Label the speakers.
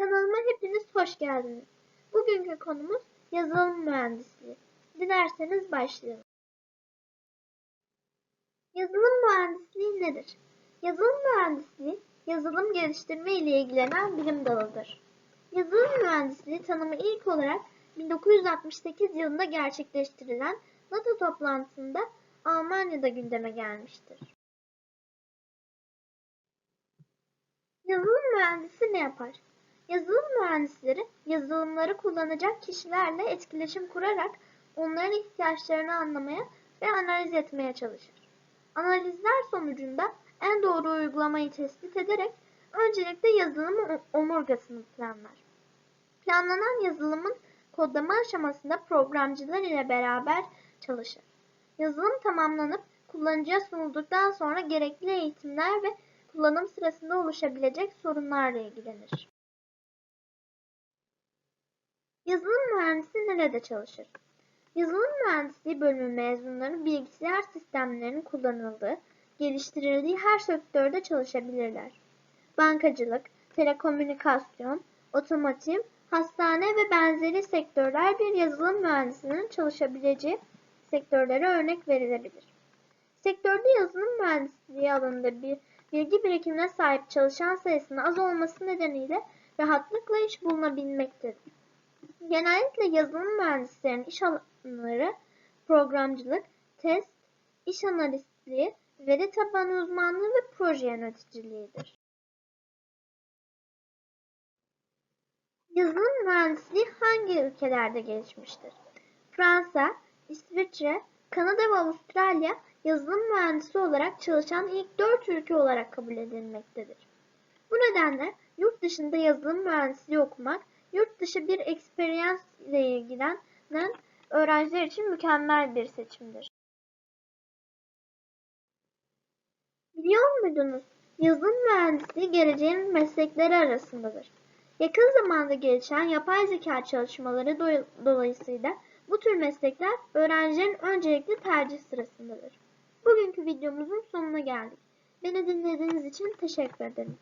Speaker 1: Kanalıma hepiniz hoş geldiniz. Bugünkü konumuz yazılım mühendisliği. Dilerseniz başlayalım. Yazılım mühendisliği nedir? Yazılım mühendisliği, yazılım geliştirme ile ilgilenen bilim dalıdır. Yazılım mühendisliği tanımı ilk olarak 1968 yılında gerçekleştirilen NATO toplantısında Almanya'da gündeme gelmiştir. Yazılım mühendisi ne yapar? Yazılım mühendisleri yazılımları kullanacak kişilerle etkileşim kurarak onların ihtiyaçlarını anlamaya ve analiz etmeye çalışır. Analizler sonucunda en doğru uygulamayı tespit ederek öncelikle yazılım omurgasını planlar. Planlanan yazılımın kodlama aşamasında programcılar ile beraber çalışır. Yazılım tamamlanıp kullanıcıya sunulduktan sonra gerekli eğitimler ve kullanım sırasında oluşabilecek sorunlarla ilgilenir. Yazılım mühendisi nerede çalışır? Yazılım mühendisliği bölümü mezunları bilgisayar sistemlerinin kullanıldığı, geliştirildiği her sektörde çalışabilirler. Bankacılık, telekomünikasyon, otomotiv, hastane ve benzeri sektörler bir yazılım mühendisinin çalışabileceği sektörlere örnek verilebilir. Sektörde yazılım mühendisliği alanında bir bilgi birikimine sahip çalışan sayısının az olması nedeniyle rahatlıkla iş bulunabilmektedir. Genellikle yazılım mühendislerinin iş alanları programcılık, test, iş analistliği, veri tabanı uzmanlığı ve proje yöneticiliğidir. Yazılım mühendisliği hangi ülkelerde gelişmiştir? Fransa, İsviçre, Kanada ve Avustralya yazılım mühendisi olarak çalışan ilk dört ülke olarak kabul edilmektedir. Bu nedenle yurt dışında yazılım mühendisliği okumak, yurt dışı bir eksperiyans ile ilgilenen öğrenciler için mükemmel bir seçimdir. Biliyor muydunuz? Yazılım mühendisliği geleceğin meslekleri arasındadır. Yakın zamanda gelişen yapay zeka çalışmaları do dolayısıyla bu tür meslekler öğrencilerin öncelikli tercih sırasındadır. Bugünkü videomuzun sonuna geldik. Beni dinlediğiniz için teşekkür ederim.